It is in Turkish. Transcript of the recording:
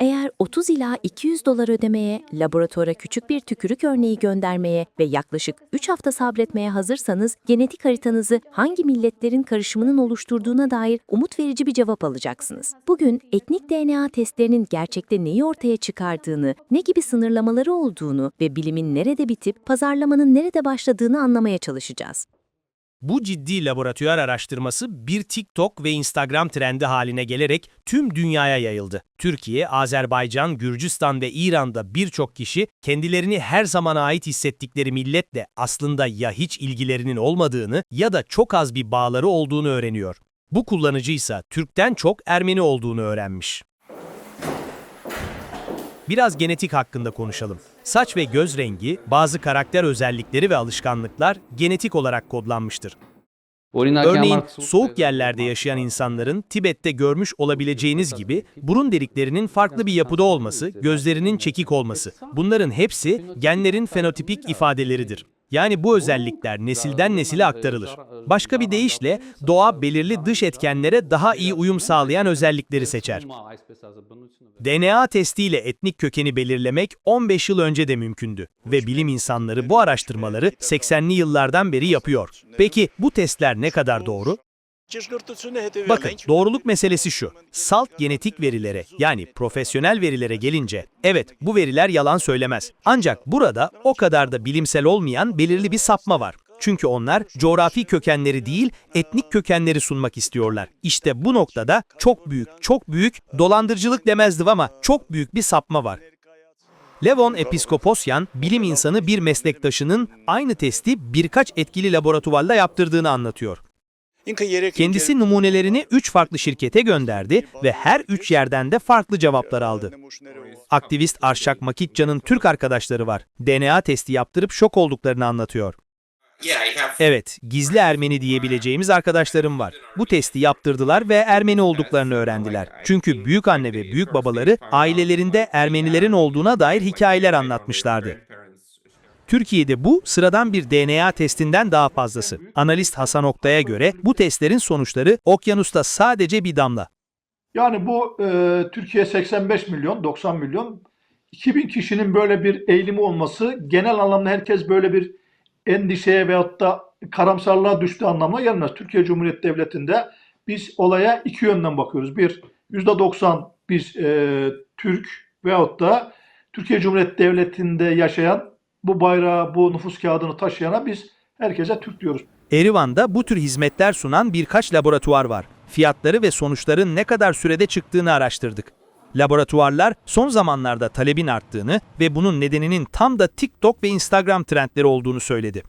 Eğer 30 ila 200 dolar ödemeye, laboratuvara küçük bir tükürük örneği göndermeye ve yaklaşık 3 hafta sabretmeye hazırsanız genetik haritanızı hangi milletlerin karışımının oluşturduğuna dair umut verici bir cevap alacaksınız. Bugün etnik DNA testlerinin gerçekte neyi ortaya çıkardığını, ne gibi sınırlamaları olduğunu ve bilimin nerede bitip pazarlamanın nerede başladığını anlamaya çalışacağız. Bu ciddi laboratuvar araştırması bir TikTok ve Instagram trendi haline gelerek tüm dünyaya yayıldı. Türkiye, Azerbaycan, Gürcistan ve İran'da birçok kişi kendilerini her zamana ait hissettikleri milletle aslında ya hiç ilgilerinin olmadığını ya da çok az bir bağları olduğunu öğreniyor. Bu kullanıcı ise Türk'ten çok Ermeni olduğunu öğrenmiş. Biraz genetik hakkında konuşalım. Saç ve göz rengi, bazı karakter özellikleri ve alışkanlıklar genetik olarak kodlanmıştır. Örneğin soğuk yerlerde yaşayan insanların Tibet'te görmüş olabileceğiniz gibi burun deliklerinin farklı bir yapıda olması, gözlerinin çekik olması. Bunların hepsi genlerin fenotipik ifadeleridir. Yani bu özellikler nesilden nesile aktarılır. Başka bir deyişle doğa belirli dış etkenlere daha iyi uyum sağlayan özellikleri seçer. DNA testiyle etnik kökeni belirlemek 15 yıl önce de mümkündü ve bilim insanları bu araştırmaları 80'li yıllardan beri yapıyor. Peki bu testler ne kadar doğru? Bakın doğruluk meselesi şu. Salt genetik verilere yani profesyonel verilere gelince evet bu veriler yalan söylemez. Ancak burada o kadar da bilimsel olmayan belirli bir sapma var. Çünkü onlar coğrafi kökenleri değil, etnik kökenleri sunmak istiyorlar. İşte bu noktada çok büyük, çok büyük, dolandırıcılık demezdim ama çok büyük bir sapma var. Levon Episkoposyan, bilim insanı bir meslektaşının aynı testi birkaç etkili laboratuvarla yaptırdığını anlatıyor. Kendisi numunelerini 3 farklı şirkete gönderdi ve her 3 yerden de farklı cevaplar aldı. Aktivist Arşak Makitcan'ın Türk arkadaşları var. DNA testi yaptırıp şok olduklarını anlatıyor. Evet, gizli Ermeni diyebileceğimiz arkadaşlarım var. Bu testi yaptırdılar ve Ermeni olduklarını öğrendiler. Çünkü büyük anne ve büyük babaları ailelerinde Ermenilerin olduğuna dair hikayeler anlatmışlardı. Türkiye'de bu sıradan bir DNA testinden daha fazlası. Analist Hasan Oktay'a göre bu testlerin sonuçları okyanusta sadece bir damla. Yani bu e, Türkiye 85 milyon, 90 milyon. 2000 kişinin böyle bir eğilimi olması genel anlamda herkes böyle bir endişeye veyahut da karamsarlığa düştüğü anlamına gelmez. Türkiye Cumhuriyeti Devleti'nde biz olaya iki yönden bakıyoruz. Bir, %90 biz e, Türk veyahut da Türkiye Cumhuriyeti Devleti'nde yaşayan bu bayrağı, bu nüfus kağıdını taşıyana biz herkese Türk diyoruz. Erivan'da bu tür hizmetler sunan birkaç laboratuvar var. Fiyatları ve sonuçların ne kadar sürede çıktığını araştırdık. Laboratuvarlar son zamanlarda talebin arttığını ve bunun nedeninin tam da TikTok ve Instagram trendleri olduğunu söyledi.